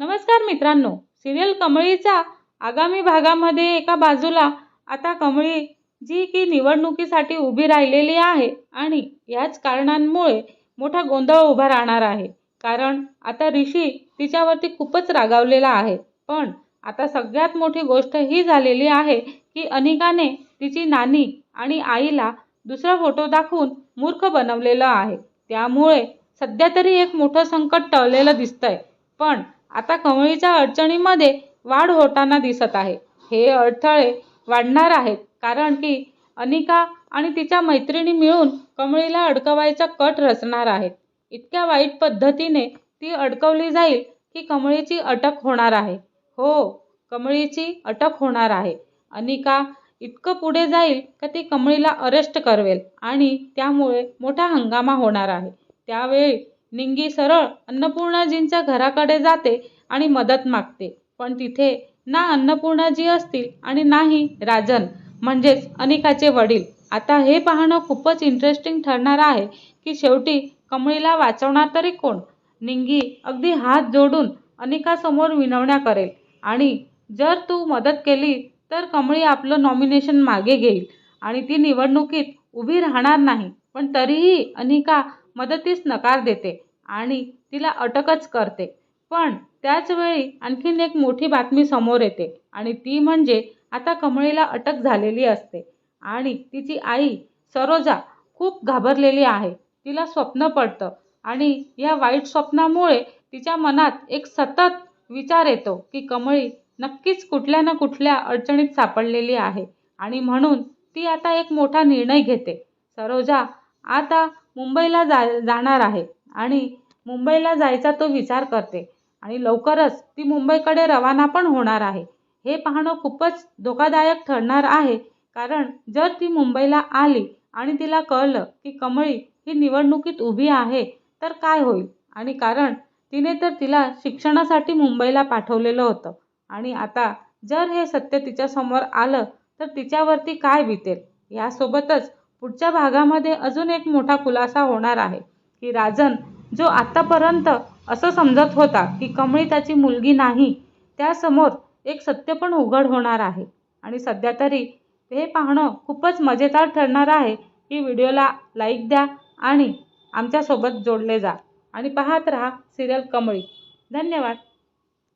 नमस्कार मित्रांनो सिरियल कमळीचा आगामी भागामध्ये एका बाजूला आता कमळी जी की निवडणुकीसाठी उभी राहिलेली आहे आणि याच कारणांमुळे मोठा गोंधळ उभा राहणार आहे. कारण आता ऋषी तिच्यावरती खूपच रागावलेला आहे. पण आता सगळ्यात मोठी गोष्ट ही झालेली आहे की अनिकाने तिची नानी आणि आईला दुसरा फोटो दाखवून मूर्ख बनवलेलं आहे. त्यामुळे सध्या तरी एक मोठं संकट टळलेलं दिसतंय. पण आता कमळीच्या अडचणीमध्ये वाढ होताना दिसत आहे. हे अडथळे वाढणार आहेत कारण की अनिका आणि तिच्या मैत्रिणी मिळून कमळीला अडकवायचा कट रचणार आहेत. इतक्या वाईट पद्धतीने ती अडकवली जाईल की कमळीची अटक होणार आहे. हो कमळीची अटक होणार आहे. अनिका इतकं पुढे जाईल का ती कमळीला अरेस्ट करवेल आणि त्यामुळे मोठा हंगामा होणार आहे. त्यावेळी निंगी सरळ अन्नपूर्णाजींच्या घराकडे जाते आणि मदत मागते. पण तिथे ना अन्नपूर्णाजी असतील आणि नाही राजन म्हणजेच अनिकाचे वडील. आता हे पाहणं खूपच इंटरेस्टिंग ठरणार आहे की शेवटी कमळीला वाचवणार तरी कोण? निंगी अगदी हात जोडून अनिकासमोर विनवण्या करेल. आणि जर तू मदत केली तर कमळी आपलं नॉमिनेशन मागे घेईल. आणि ती निवडणुकीत उभी राहणार नाही. पण तरीही अनिका मदतीस नकार देते आणि तिला अटकच करते. पण त्याचवेळी आणखीन एक मोठी बातमी समोर येते आणि ती म्हणजे आता कमळीला अटक झालेली असते आणि तिची आई सरोजा खूप घाबरलेली आहे. तिला स्वप्न पडतं आणि या वाईट स्वप्नामुळे तिच्या मनात एक सतत विचार येतो की कमळी नक्कीच कुठल्या ना कुठल्या अडचणीत सापडलेली आहे आणि म्हणून ती आता एक मोठा निर्णय घेते. सरोजा आता मुंबईला जा जाणार आहे. आणि मुंबईला जायचा तो विचार करते. आणि लवकरच ती मुंबईकडे रवाना पण होणार आहे. हे पाहणं खूपच धोकादायक ठरणार आहे. कारण जर ती मुंबईला आली आणि तिला कळलं की कमळी ही निवडणुकीत उभी आहे तर काय होईल? आणि कारण तिने तर तिला शिक्षणासाठी मुंबईला पाठवलेलं होतं. आणि आता जर हे सत्य तिच्यासमोर आलं तर तिच्यावरती काय बितेल? यासोबतच पुढच्या भागामध्ये अजून एक मोठा खुलासा होणार आहे की राजन जो आत्तापर्यंत असं समजत होता की कमळी त्याची मुलगी नाही त्यासमोर एक सत्य पण उघड होणार आहे. आणि सध्या तरी हे पाहणं खूपच मजेदार ठरणार आहे की व्हिडिओला लाईक द्या आणि आमच्यासोबत जोडले जा. आणि पाहत राहा सिरियल कमळी. धन्यवाद.